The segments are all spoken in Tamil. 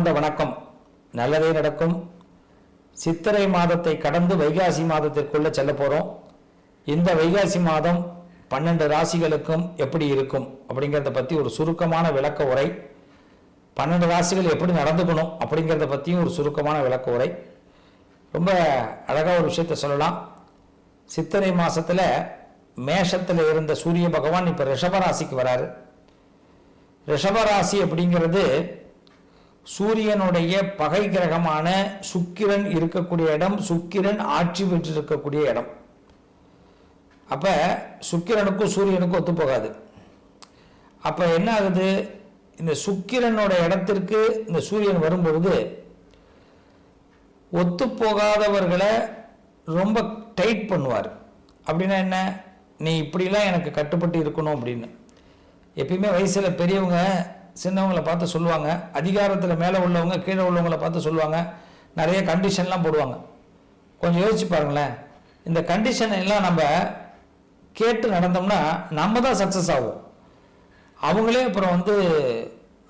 மனமார்ந்த வணக்கம். நல்லதே நடக்கும். சித்திரை மாதத்தை கடந்து வைகாசி மாதத்திற்குள்ள செல்ல போகிறோம் இந்த வைகாசி மாதம் பன்னெண்டு ராசிகளுக்கும் எப்படி இருக்கும் அப்படிங்கிறத பற்றி ஒரு சுருக்கமான விளக்க உரை. பன்னெண்டு ராசிகள் எப்படி நடந்துக்கணும் அப்படிங்கிறத பற்றியும் ஒரு சுருக்கமான விளக்க உரை. ரொம்ப அழகாக ஒரு விஷயத்த சொல்லலாம். சித்திரை மாசத்துல மேஷத்தில் இருந்த சூரிய பகவான் இப்போ ரிஷபராசிக்கு வராரு. ரிஷபராசி அப்படிங்கிறது சூரியனுடைய பகை கிரகமான சுக்கிரன் இருக்கக்கூடிய இடம் சுக்கிரன் ஆட்சி பெற்றிருக்கக்கூடிய இடம். அப்ப சுக்கிரனுக்கும் சூரியனுக்கும் ஒத்து போகாது. அப்ப என்ன ஆகுது? இந்த சுக்கிரனோட இடத்திற்கு இந்த சூரியன் வரும்பொழுது ஒத்து போகாதவர்களை ரொம்ப டைட் பண்ணுவார். அப்படின்னா என்ன? நீ இப்படிலாம் எனக்கு கட்டுப்பட்டு இருக்கணும் அப்படின்னு. எப்பயுமே வயசில் பெரியவங்க சின்னவங்களை பார்த்து சொல்லுவாங்க. அதிகாரத்தில் மேலே உள்ளவங்க கீழே உள்ளவங்களை பார்த்து சொல்லுவாங்க. நிறைய கண்டிஷன்லாம் போடுவாங்க. கொஞ்சம் யோசிச்சு பாருங்களேன். இந்த கண்டிஷன் எல்லாம் நம்ம கேட்டு நடந்தோம்னா நம்ம தான் சக்ஸஸ் ஆகும் அவங்களே அப்புறம் வந்து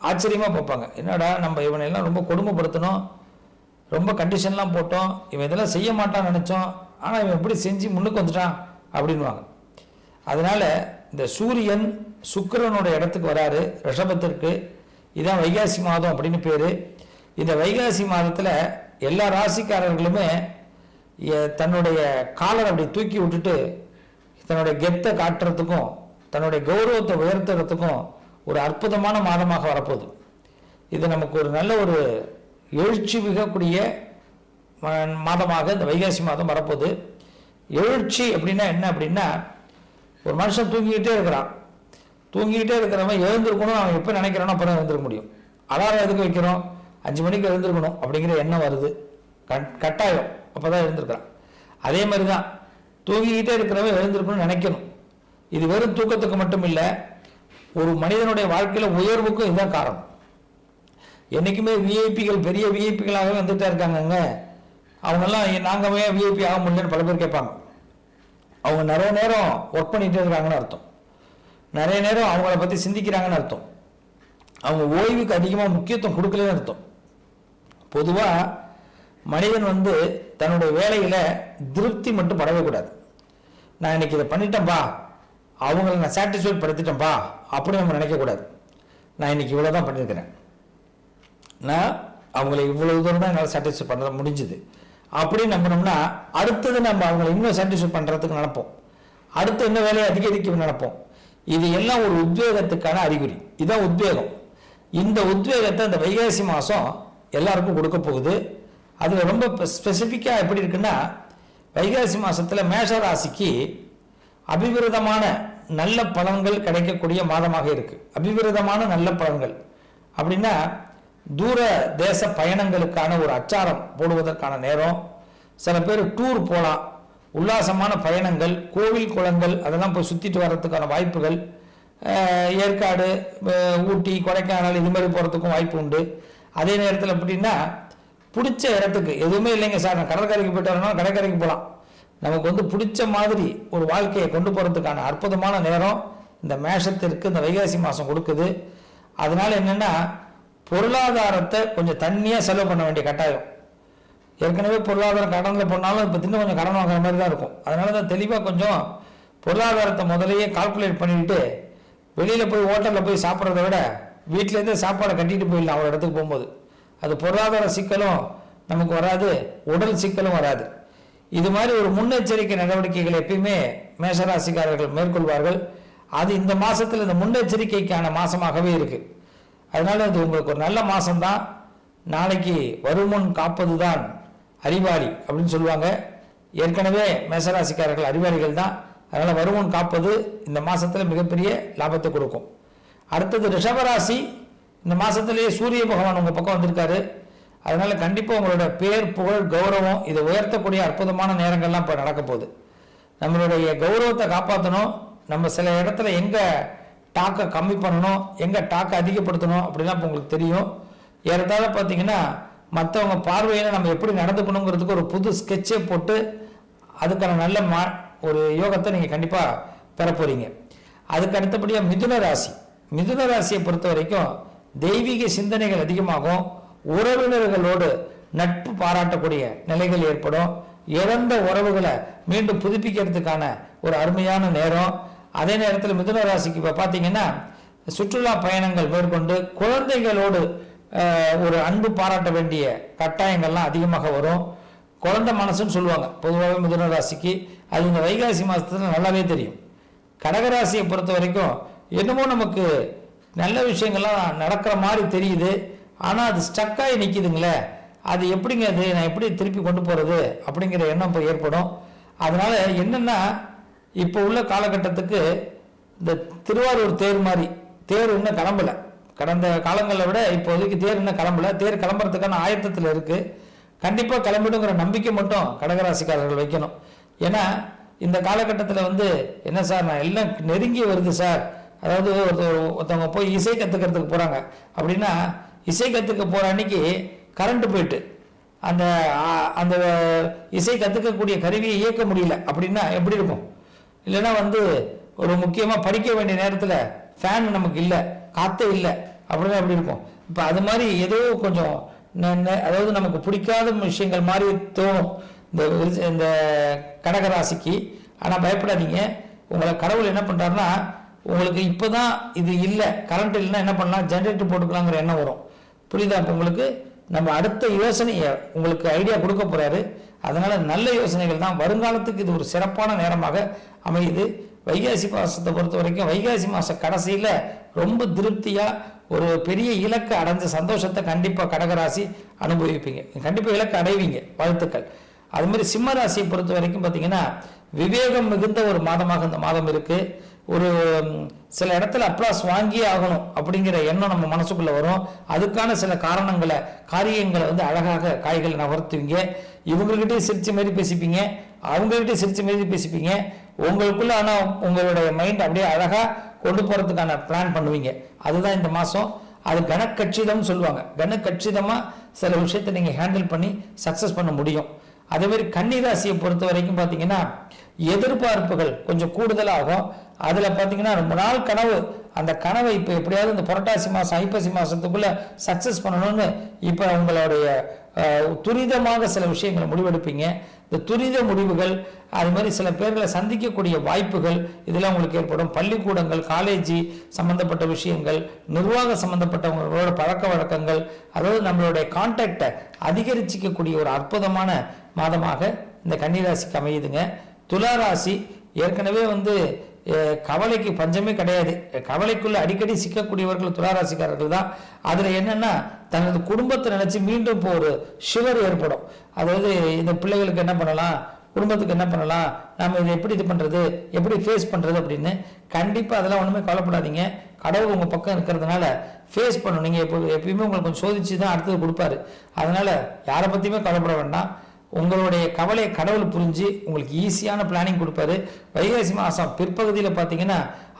ஆச்சரியமாக பார்ப்பாங்க. என்னடா நம்ம இவனையெல்லாம் ரொம்ப கொடுமைப்படுத்தணும் ரொம்ப கண்டிஷன்லாம் போட்டோம். இவன் இதெல்லாம் செய்ய மாட்டான்னு நினச்சோம். ஆனால் இவன் எப்படி செஞ்சு முன்னுக்கு வந்துட்டான் அப்படின்வாங்க அதனால் இந்த சூரியன் சுக்கிரனோட இடத்துக்கு வராரு ரிஷபத்திற்கு. இதான் வைகாசி மாதம் அப்படின்னு பேர். இந்த வைகாசி மாதத்தில் எல்லா ராசிக்காரர்களுமே தன்னுடைய காலரை அப்படி தூக்கி விட்டுட்டு தன்னுடைய கெத்தை காட்டுறதுக்கும் தன்னுடைய கௌரவத்தை உயர்த்துறதுக்கும் ஒரு அற்புதமான மாதமாக வரப்போகுது. இது நமக்கு ஒரு நல்ல ஒரு எழுச்சி மிகக்கூடிய மாதமாக இந்த வைகாசி மாதம் வரப்போகுது. எழுச்சி அப்படின்னா என்ன அப்படின்னா ஒரு மனுஷன் தூங்கிக்கிட்டே இருக்கிறான். தூங்கிக்கிட்டே இருக்கிறவன் எழுந்திருக்கணும் அவன் எப்போ நினைக்கிறானோ அப்போ தான் எழுந்திருக்க முடியும். அலாரம் எதுக்கு வைக்கிறோம்? அஞ்சு மணிக்கு எழுந்திருக்கணும் அப்படிங்கிற எண்ணம் வருது. கட் கட்டாயம். அப்போ தான் எழுந்திருக்கிறான். அதே மாதிரி தான் தூங்கிக்கிட்டே இருக்கிறவன் எழுந்திருக்கணும்னு நினைக்கணும். இது வெறும் தூக்கத்துக்கு மட்டும் இல்லை ஒரு மனிதனுடைய வாழ்க்கையில் உயர்வுக்கும் இதுதான் காரணம். என்றைக்குமே விஐபிகள் பெரிய விஐபிகளாகவே வந்துட்டே இருக்காங்கங்க. அவங்கெல்லாம் நாங்கள் விஐபி ஆக முடியலன்னு பல பேர் கேட்பாங்க. அவங்க நிறைய நேரம் ஒர்க் பண்ணிகிட்டே இருக்கிறாங்கன்னு அர்த்தம். நிறைய நேரம் அவங்கள பற்றி சிந்திக்கிறாங்கன்னு அர்த்தம். அவங்க ஓய்வுக்கு அதிகமாக முக்கியத்துவம் கொடுக்கலன்னு அர்த்தம். பொதுவாக மனிதன் வந்து தன்னுடைய வேலையில் திருப்தி மட்டும் படவே கூடாது. நான் இன்னைக்கு இதை பண்ணிட்டேன்ப்பா அவங்கள நான் சாட்டிஸ்ஃபைட் படுத்திட்டேன்ப்பா அப்படி நம்ம நினைக்கக்கூடாது நான் இன்னைக்கு இவ்வளோ தான் பண்ணியிருக்கிறேன். நான் அவங்கள இவ்வளோ தூரம் தான் என்னால் சாட்டிஸ்ஃபை பண்ண முடிஞ்சுது. அப்படின்னு நம்பினோம்னா அடுத்தது நம்ம அவங்களை இன்னும் சாட்டிஸ்ஃபை பண்ணுறதுக்கு நடப்போம் அடுத்து என்ன வேலையை அதிகரிக்க நடப்போம் இது எல்லாம் ஒரு உத்வேகத்துக்கான அறிகுறி. இதுதான் உத்வேகம். இந்த உத்வேகத்தை இந்த வைகாசி மாதம் எல்லாருக்கும் கொடுக்க போகுது. அதில் ரொம்ப ஸ்பெசிஃபிக்காக எப்படி இருக்குன்னா வைகாசி மாதத்தில் மேஷ ராசிக்கு அபிவிருதமான நல்ல பலன்கள் கிடைக்கக்கூடிய மாதமாக இருக்குது அபிவிருதமான நல்ல பலன்கள். அப்படின்னா தூர தேச பயணங்களுக்கான ஒரு அச்சாரம் போடுவதற்கான நேரம். சில பேர் டூர் போகலாம் உல்லாசமான பயணங்கள் கோவில் குளங்கள் அதெல்லாம் போய் சுற்றிட்டு வர்றதுக்கான வாய்ப்புகள். ஏற்காடு ஊட்டி கொடைக்கானல் இது மாதிரி போகிறதுக்கும் வாய்ப்பு உண்டு. அதே நேரத்தில் எப்படின்னா பிடிச்ச இடத்துக்கு எதுவுமே இல்லைங்க சார். நான் கடற்கரைக்கு போயிட்டு வரணும் கடற்கரைக்கு போகலாம் நமக்கு வந்து பிடிச்ச மாதிரி ஒரு வாழ்க்கையை கொண்டு போகிறதுக்கான அற்புதமான நேரம் இந்த மேஷத்திற்கு இந்த வைகாசி மாதம் கொடுக்குது. அதனால என்னென்னா பொருளாதாரத்தை கொஞ்சம் தண்ணியாக செலவு பண்ண வேண்டிய கட்டாயம். ஏற்கனவே பொருளாதாரம் கடனில் போனாலும் இப்போ இன்னும் கொஞ்சம் கடன் வாங்குற மாதிரி தான் இருக்கும். அதனால தான் தெளிவாக கொஞ்சம் பொருளாதாரத்தை முதலையே கால்குலேட் பண்ணிட்டு வெளியில் போய் ஹோட்டலில் போய் சாப்பிட்றத விட வீட்டிலேருந்தே சாப்பாடை கட்டிட்டு போயிடலாம் ஒரு இடத்துக்கு போகும்போது. அது பொருளாதார சிக்கலும் நமக்கு வராது உடல் சிக்கலும் வராது. இது மாதிரி ஒரு முன்னெச்சரிக்கை நடவடிக்கைகள் எப்பயுமே மேஷராசிக்காரர்கள் மேற்கொள்வார்கள். அது இந்த மாதத்தில் இந்த முன்னெச்சரிக்கைக்கான மாதமாகவே இருக்குது அதனால் இது உங்களுக்கு ஒரு நல்ல மாதம்தான் நாளைக்கு வருமுன் காப்பதுதான் அறிவாளி அப்படின்னு சொல்லுவாங்க. ஏற்கனவே மேசராசிக்காரர்கள் அறிவாளிகள் தான் அதனால் வருமுன் காப்பது இந்த மாதத்தில் மிகப்பெரிய லாபத்தை கொடுக்கும். அடுத்தது ரிஷபராசி. இந்த மாதத்துலேயே சூரிய பகவான் உங்கள் பக்கம் வந்திருக்காரு. அதனால் கண்டிப்பாக உங்களோட பேர் புகழ் கௌரவம் இதை உயர்த்தக்கூடிய அற்புதமான நேரங்கள்லாம் இப்போ நடக்க போகுது. நம்மளுடைய கௌரவத்தை காப்பாற்றணும் நம்ம சில இடத்துல எங்கே டாக்கை கம்மி பண்ணணும் எங்கே டாக்கை அதிகப்படுத்தணும் அப்படிலாம் இப்போ உங்களுக்கு தெரியும். ஏறத்தாழ பார்த்தீங்கன்னா மற்றவங்க பார்வையில் நம்ம எப்படி நடந்துக்கணுங்கிறதுக்கு ஒரு புது ஸ்கெட்சை போட்டு அதுக்கான நல்ல மா ஒரு யோகத்தை நீங்கள் கண்டிப்பாக பெற போகிறீங்க அதுக்கு அடுத்தபடியாக மிதுன ராசி. மிதுன ராசியை பொறுத்த வரைக்கும் தெய்வீக சிந்தனைகள் அதிகமாகும். உறவினர்களோடு நட்பு பாராட்டக்கூடிய நிலைகள் ஏற்படும். இழந்த உறவுகளை மீண்டும் புதுப்பிக்கிறதுக்கான ஒரு அருமையான நேரம். அதே நேரத்தில் மிதுன ராசிக்கு இப்போ பார்த்தீங்கன்னா சுற்றுலா பயணங்கள் மேற்கொண்டு குழந்தைகளோடு ஒரு அன்பு பாராட்ட வேண்டிய கட்டாயங்கள்லாம் அதிகமாக வரும். குழந்தை மனசுன்னு சொல்லுவாங்க. பொதுவாகவே மிதுன ராசிக்கு அது இந்த வைகாசி மாதத்துல நல்லாவே தெரியும். கடகராசியை பொறுத்த வரைக்கும் என்னமோ நமக்கு நல்ல விஷயங்கள்லாம் நடக்கிற மாதிரி தெரியுது. ஆனால் அது ஸ்டக்காகி நிற்கிதுங்களே அது எப்படிங்க அது நான் எப்படி திருப்பி கொண்டு போகிறது அப்படிங்கிற எண்ணம் இப்போ ஏற்படும். அதனால் என்னென்னா இப்போ உள்ள காலகட்டத்துக்கு இந்த திருவாரூர் தேர் மாதிரி தேர் இன்னும் கிளம்பலை. கடந்த காலங்களை விட இப்போதைக்கு தேர் இன்னும் கிளம்பல. தேர் கிளம்புறதுக்கான ஆயத்தத்தில் இருக்குது கண்டிப்பாக கிளம்பிடுங்கிற நம்பிக்கை மட்டும் கடகராசிக்காரர்கள் வைக்கணும். ஏன்னா இந்த காலகட்டத்தில் வந்து என்ன சார் நான் எல்லாம் நெருங்கி வருது சார். அதாவது ஒருத்தர் ஒருத்தவங்க போய் இசை கற்றுக்கிறதுக்கு போகிறாங்க அப்படின்னா இசை கற்றுக்க போகிற அன்னைக்கு கரண்ட் போயிட்டு அந்த அந்த இசை கற்றுக்கக்கூடிய கருவியை இயக்க முடியல. அப்படின்னா எப்படி இருக்கும்? இல்லைன்னா வந்து ஒரு முக்கியமாக படிக்க வேண்டிய நேரத்தில் ஃபேன் நமக்கு இல்லை காற்றே இல்லை அப்படின்னா எப்படி இருக்கும்? இப்போ அது மாதிரி ஏதோ கொஞ்சம் அதாவது நமக்கு பிடிக்காத விஷயங்கள் மாதிரி தோணும். இந்த இந்த கடகராசிக்கு. ஆனால் பயப்படாதீங்க. உங்களை கடவுள் என்ன பண்ணுறாருன்னா உங்களுக்கு இப்போ தான் இது இல்லை கரண்ட் இல்லைன்னா என்ன பண்ணலாம்? ஜென்ரேட்டர் போட்டுக்கலாங்கிற எண்ணம் வரும். புரியுதா? இப்போ உங்களுக்கு நம்ம அடுத்த யோசனையை உங்களுக்கு ஐடியா கொடுக்க போகிறாரு அதனால நல்ல யோசனைகள் தான். வருங்காலத்துக்கு இது ஒரு சிறப்பான நேரமாக அமையுது. வைகாசி மாசத்தை பொறுத்த வரைக்கும் வைகாசி மாச கடைசியில ரொம்ப திருப்தியா ஒரு பெரிய இலக்கை அடைஞ்ச சந்தோஷத்தை கண்டிப்பா கடகராசி அனுபவிப்பீங்க. கண்டிப்பா இலக்கு அடைவீங்க. வாழ்த்துக்கள். அது மாதிரி சிம்ம ராசியை பொறுத்த வரைக்கும் பார்த்தீங்கன்னா விவேகம் மிகுந்த ஒரு மாதமாக இந்த மாதம் இருக்குது ஒரு சில இடத்துல அப்ளாஸ் வாங்கியே ஆகணும் அப்படிங்கிற எண்ணம் நம்ம மனசுக்குள்ள வரும். அதுக்கான சில காரணங்களை காரியங்களை வந்து அழகாக காய்களை நகர்த்துவீங்க. இவங்ககிட்டயும் சிரித்து மாதிரி பேசிப்பீங்க. அவங்ககிட்டயும் சிரித்து மாதிரி பேசிப்பீங்க. உங்களுக்குள்ள ஆனால் உங்களுடைய மைண்ட் அப்படியே அழகா கொண்டு போறதுக்கான பிளான் பண்ணுவீங்க. அதுதான் இந்த மாசம். அது கனக்கச்சிதம்னு சொல்லுவாங்க. கனக்கச்சிதமா சில விஷயத்தை நீங்க ஹேண்டில் பண்ணி சக்சஸ் பண்ண முடியும். அதே மாதிரி கன்னிராசியை பொறுத்த வரைக்கும் பார்த்தீங்கன்னா எதிர்பார்ப்புகள் கொஞ்சம் கூடுதலாகும். அதில் பார்த்தீங்கன்னா ரொம்ப நாள் கனவு. அந்த கனவை இப்போ எப்படியாவது இந்த புரட்டாசி மாதம் ஐப்பசி மாதத்துக்குள்ளே சக்ஸஸ் பண்ணணும்னு இப்போ உங்களுடைய துரிதமாக சில விஷயங்களை முடிவெடுப்பீங்க. இந்த துரித முடிவுகள் அது மாதிரி சில பேர்களை சந்திக்கக்கூடிய வாய்ப்புகள் இதெல்லாம் உங்களுக்கு ஏற்படும். பள்ளிக்கூடங்கள் காலேஜி சம்பந்தப்பட்ட விஷயங்கள் நிர்வாக சம்பந்தப்பட்டவங்களோட பழக்க வழக்கங்கள் அதாவது நம்மளுடைய கான்டாக்டை அதிகரிச்சிக்கக்கூடிய ஒரு அற்புதமான மாதமாக இந்த கன்னிராசிக்கு அமையுதுங்க. துலா ராசி ஏற்கனவே வந்து கவலைக்கு பஞ்சமே கிடையாது. கவலைக்குள்ள அடிக்கடி சிக்கக்கூடியவர்கள் துளாராசிக்காரர்கள் தான். அதுல என்னன்னா தனது குடும்பத்தை நினைச்சு மீண்டும் இப்போ ஒரு ஷிவர் ஏற்படும். அதாவது இந்த பிள்ளைகளுக்கு என்ன பண்ணலாம்? குடும்பத்துக்கு என்ன பண்ணலாம்? நம்ம இதை எப்படி இது பண்றது? எப்படி ஃபேஸ் பண்றது அப்படின்னு கண்டிப்பா அதெல்லாம் ஒண்ணுமே கவலைப்படாதீங்க. கடவுள் உங்க பக்கம் இருக்கிறதுனால ஃபேஸ் பண்ணணும். நீங்க எப்போ எப்பயுமே உங்களுக்கு கொஞ்சம் சோதிச்சு தான் அடுத்தது கொடுப்பாரு. அதனால யாரை பத்தியுமே கவலைப்பட வேண்டாம். உங்களுடைய கவலையை கடவுள் புரிஞ்சு உங்களுக்கு ஈஸியான பிளானிங் கொடுப்பாரு. வைகாசி மாதம் பிற்பகுதியில் பார்த்தீங்கன்னா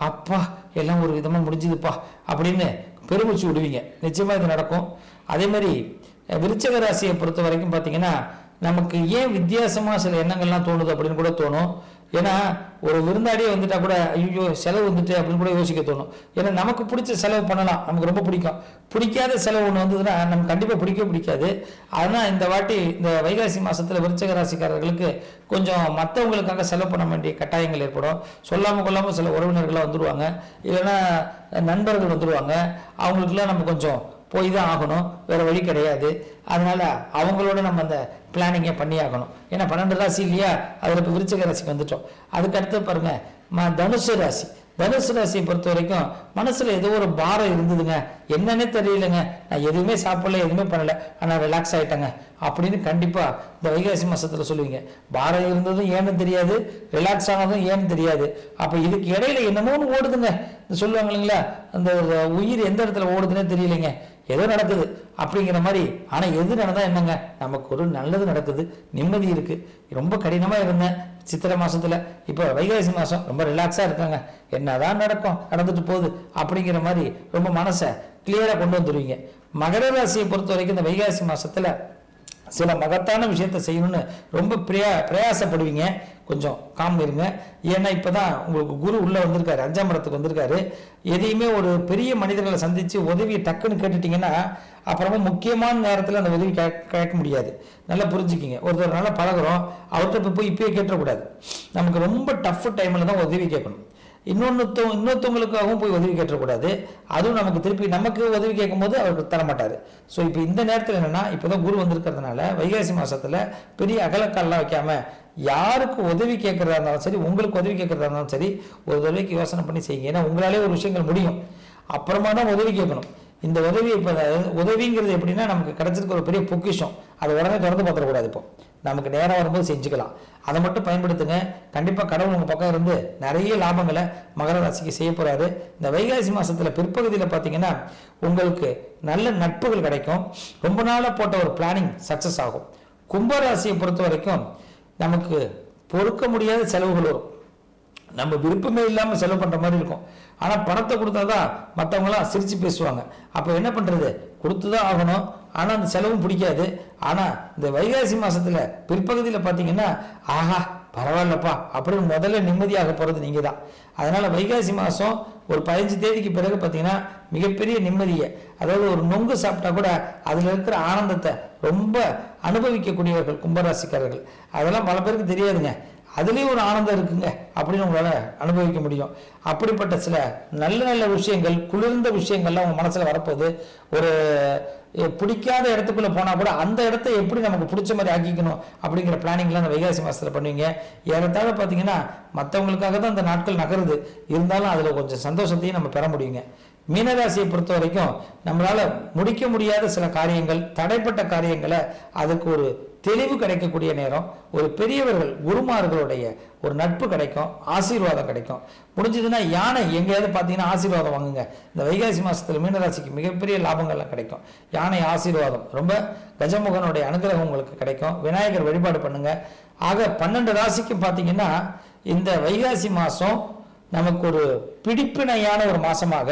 அப்பா எல்லாம் ஒரு விதமாக முடிஞ்சுதுப்பா அப்படின்னு பெருமிச்சு விடுவீங்க. நிச்சயமாக இது நடக்கும். அதே மாதிரி விருச்சக ராசியை பொறுத்த வரைக்கும் பார்த்தீங்கன்னா நமக்கு ஏன் வித்தியாசமாக சில எண்ணங்கள்லாம் தோணுது அப்படின்னு கூட தோணும். ஏன்னா ஒரு விருந்தாடியே வந்துட்டா கூட ஐயோ செலவு வந்துட்டு அப்படின்னு கூட யோசிக்க தோணும். ஏன்னா நமக்கு பிடிச்ச செலவு பண்ணலாம். நமக்கு ரொம்ப பிடிக்கும். பிடிக்காத செலவு ஒன்று வந்ததுன்னா நமக்கு கண்டிப்பாக பிடிக்கவே பிடிக்காது. அதனால் இந்த வாட்டி இந்த வைகாசி மாதத்தில் விருச்சக ராசிக்காரர்களுக்கு கொஞ்சம் மற்றவங்களுக்காக செலவு பண்ண வேண்டிய கட்டாயங்கள் ஏற்படும். சொல்லாமல் கொள்ளாமல் சில உறவினர்களாக வந்துடுவாங்க இல்லைன்னா நண்பர்கள் வந்துடுவாங்க அவங்களுக்குலாம் நம்ம கொஞ்சம் போய் தான் ஆகணும். வேறு வழி கிடையாது. அதனால் அவங்களோட நம்ம அந்த பிளானிங்கை பண்ணி ஆகணும். ஏன்னா பன்னெண்டு ராசி இல்லையா? அதில் இப்போ விருச்சிக ராசிக்கு வந்துட்டோம். அதுக்கடுத்து பாருங்கள் ம தனுசு ராசி. தனுசு ராசியை பொறுத்த வரைக்கும் மனசில் ஏதோ ஒரு பாரம் இருந்ததுங்க. என்னன்னே தெரியலங்க. நான் எதுவுமே சாப்பிடல எதுவுமே பண்ணல. ஆனால் ரிலாக்ஸ் ஆகிட்டேங்க அப்படின்னு கண்டிப்பாக இந்த வைகாசி மாதத்தில் சொல்லுவீங்க. பாரம் இருந்ததும் ஏன்னு தெரியாது ரிலாக்ஸ் ஆனதும் ஏன்னு தெரியாது. அப்போ இதுக்கு இடையில என்னமோன்னு ஓடுதுங்க. சொல்லுவாங்க இல்லைங்களா? அந்த உயிர் எந்த இடத்துல ஓடுதுன்னே தெரியலைங்க. ஏதோ நடக்குது அப்படிங்கிற மாதிரி. ஆனால் எது நடந்தால் என்னங்க? நமக்கு ஒரு நல்லது நடக்குது. நிம்மதி இருக்குது ரொம்ப கடினமாக இருந்தேன் சித்திரை மாதத்தில் இப்போ வைகாசி மாதம் ரொம்ப ரிலாக்ஸாக இருக்காங்க. என்னதான் நடக்கும்? நடந்துட்டு போகுது அப்படிங்கிற மாதிரி ரொம்ப மனசை கிளியராக கொண்டு வந்துடுவீங்க மகர ராசியை பொறுத்த வரைக்கும் இந்த வைகாசி மாதத்தில் சில மகத்தான விஷயத்தை செய்யணும்னு ரொம்ப பிரயா பிரயாசப்படுவீங்க. கொஞ்சம் காம் இருங்க. ஏன்னா இப்பதான் உங்களுக்கு குரு உள்ளே வந்திருக்காரு. அஞ்சாம் இடத்துக்கு வந்திருக்காரு. எதையுமே ஒரு பெரிய மனிதர்களை சந்தித்து உதவி டக்குன்னு கேட்டுட்டிங்கன்னா அப்புறமா முக்கியமான நேரத்தில் அந்த உதவி கேட்க முடியாது. நல்லா புரிஞ்சுக்கிங்க. ஒருத்தர் நல்லா பழகுறோம். அவர்கிட்ட இப்போ போய் இப்பயே கேட்டக்கூடாது நமக்கு ரொம்ப டஃப் டைமில் தான் உதவி கேட்கணும். இன்னொன்று இன்னொருத்தவங்களுக்காகவும் போய் உதவி கேட்டக்கூடாது அதுவும் நமக்கு திருப்பி நமக்கு உதவி கேட்கும்போது அவருக்கு தரமாட்டார். ஸோ இப்போ இந்த நேரத்தில் என்னென்னா இப்போ தான் குரு வந்திருக்கிறதுனால வைகாசி மாதத்தில் பெரிய அகலக்கால்லாம் வைக்காம யாருக்கு உதவி கேட்குறதா இருந்தாலும் சரி உங்களுக்கு உதவி கேட்குறதா இருந்தாலும் சரி ஒரு தடவைக்கு யோசனை பண்ணி செய்யுங்க. ஏன்னா உங்களாலே ஒரு விஷயங்கள் முடியும். அப்புறமா தான் உதவி கேட்கணும். இந்த உதவி இப்போ உதவிங்கிறது எப்படின்னா நமக்கு கிடைச்சதுக்கு ஒரு பெரிய பொக்கிஷம். அதை உடனே திறந்து பார்த்துடக்கூடாது இப்போ. நமக்கு நேரம் வரும்போது செஞ்சுக்கலாம். அதை மட்டும் பயன்படுத்துங்க. கண்டிப்பாக கடவுள் உங்கள் பக்கம் இருந்து நிறைய லாபங்களை மகர ராசிக்கு செய்ய போகிறாரு இந்த வைகாசி மாதத்தில் பிற்பகுதியில் பார்த்தீங்கன்னா உங்களுக்கு நல்ல நட்புகள் கிடைக்கும். ரொம்ப நாளாக போட்ட ஒரு பிளானிங் சக்ஸஸ் ஆகும். கும்பராசியை பொறுத்த வரைக்கும் நமக்கு பொறுக்க முடியாத செலவுகள் வரும். நம்ம விருப்பமே இல்லாமல் செலவு பண்ணுற மாதிரி இருக்கும். ஆனால் பணத்தை கொடுத்தாதான் மற்றவங்களாம் சிரித்து பேசுவாங்க. அப்போ என்ன பண்ணுறது கொடுத்து தான் ஆகணும். ஆனால் அந்த செலவும் பிடிக்காது. ஆனால் இந்த வைகாசி மாதத்தில் பிற்பகுதியில் பார்த்தீங்கன்னா ஆஹா பரவாயில்லப்பா அப்படின்னு முதல்ல நிம்மதியாக போகிறது நீங்கள் தான் அதனால் வைகாசி மாதம் ஒரு பதினஞ்சு தேதிக்கு பிறகு பார்த்தீங்கன்னா மிகப்பெரிய நிம்மதியை. அதாவது ஒரு நொங்கு சாப்பிட்டா கூட அதில் இருக்கிற ஆனந்தத்தை ரொம்ப அனுபவிக்கக்கூடியவர்கள் கும்பராசிக்காரர்கள். அதெல்லாம் பல பேருக்கு தெரியாதுங்க. அதுலேயும் ஒரு ஆனந்தம் இருக்குங்க அப்படின்னு உங்களால் அனுபவிக்க முடியும். அப்படிப்பட்ட சில நல்ல நல்ல விஷயங்கள் குளிர்ந்த விஷயங்கள்லாம் உங்கள் மனசில் வரப்போகுது. ஒரு பிடிக்காத இடத்துக்குள்ளே போனால் கூட அந்த இடத்த எப்படி நமக்கு பிடிச்ச மாதிரி ஆக்கிக்கணும் அப்படிங்கிற பிளானிங்லாம் அந்த வைகாசி மாதத்தில் பண்ணுவீங்க. ஏறத்தாழ பார்த்தீங்கன்னா மற்றவங்களுக்காக தான் அந்த நாட்கள் நகருது. இருந்தாலும் அதில் கொஞ்சம் சந்தோஷத்தையும் நம்ம பெற முடியுங்க. மீனராசியை பொறுத்த வரைக்கும் நம்மளால் முடிக்க முடியாத சில காரியங்கள் தடைப்பட்ட காரியங்களை அதுக்கு ஒரு தெளிவு கிடைக்கக்கூடிய நேரம். ஒரு பெரியவர்கள் குருமார்களுடைய ஒரு நட்பு கிடைக்கும் ஆசீர்வாதம் கிடைக்கும். முடிஞ்சதுன்னா யானை எங்கேயாவது பார்த்தீங்கன்னா ஆசீர்வாதம் வாங்குங்க. இந்த வைகாசி மாதத்தில் மீனராசிக்கு மிகப்பெரிய லாபங்கள்லாம் கிடைக்கும். யானை ஆசீர்வாதம் ரொம்ப கஜமுகனுடைய அனுகிரகம் உங்களுக்கு கிடைக்கும். விநாயகர் வழிபாடு பண்ணுங்க. ஆக பன்னெண்டு ராசிக்கும் பார்த்தீங்கன்னா இந்த வைகாசி மாதம் நமக்கு ஒரு பிடிப்பினையான ஒரு மாதமாக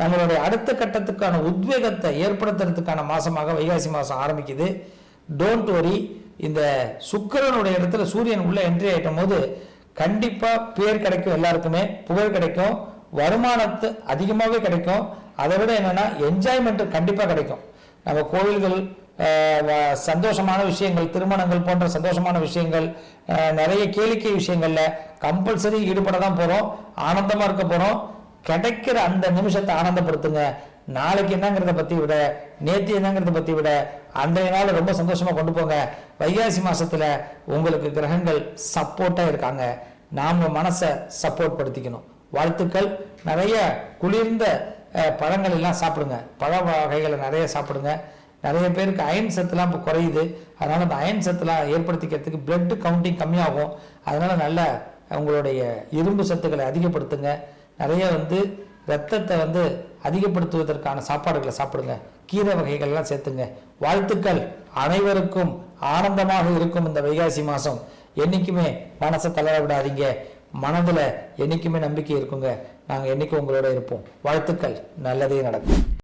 நம்மளுடைய அடுத்த கட்டத்துக்கான உத்வேகத்தை ஏற்படுத்துறதுக்கான மாசமாக வைகாசி மாசம் ஆரம்பிக்குது. டோன்ட் வரி இந்த சுக்கரனுடைய இடத்துல சூரியன் உள்ள என்ட்ரி ஆயிட்டும் போது கண்டிப்பா பேர் கிடைக்கும் எல்லாருக்குமே. புகழ் கிடைக்கும். வருமானத்து அதிகமாகவே கிடைக்கும். அதை விட என்னன்னா என்ஜாய்மெண்ட் கண்டிப்பா கிடைக்கும். நம்ம கோவில்கள் சந்தோஷமான விஷயங்கள் திருமணங்கள் போன்ற சந்தோஷமான விஷயங்கள் நிறைய கேளிக்கை விஷயங்கள்ல கம்பல்சரி ஈடுபட தான் போறோம். ஆனந்தமா இருக்க போறோம். கிடைக்கிற அந்த நிமிஷத்தை ஆனந்தப்படுத்துங்க. நாளைக்கு என்னங்கிறத பத்தி விட நேத்து என்னங்கிறத பத்தி விட அன்றைய நாள் ரொம்ப சந்தோஷமா கொண்டு போங்க. வைகாசி மாசத்துல உங்களுக்கு கிரகங்கள் சப்போர்ட்டா இருக்காங்க. நாம மனசை சப்போர்ட் படுத்திக்கணும். வாழ்த்துக்கள். நிறைய குளிர்ந்த பழங்கள் எல்லாம் சாப்பிடுங்க. பழ வகைகளை நிறைய சாப்பிடுங்க. நிறைய பேருக்கு அயன் சத்துலாம் இப்போ குறையுது. அதனால அந்த அயன் சத்துலாம் ஏற்படுத்திக்கிறதுக்கு பிளட் கவுண்டிங் கம்மியாகும். அதனால நல்ல உங்களுடைய இரும்பு சத்துக்களை அதிகப்படுத்துங்க. நிறைய வந்து ரத்தத்தை வந்து அதிகப்படுத்துவதற்கான சாப்பாடுகளை சாப்பிடுங்க. கீரை வகைகள்லாம் சேர்த்துங்க. வாழ்த்துக்கள் அனைவருக்கும் ஆனந்தமாக இருக்கும் இந்த வைகாசி மாதம் என்றைக்குமே மனசை தளர விடாதீங்க. மனதில் என்னைக்குமே நம்பிக்கை இருக்குங்க. நாங்கள் என்னைக்கும் உங்களோட இருப்போம். வாழ்த்துக்கள். நல்லதே நடக்கும்.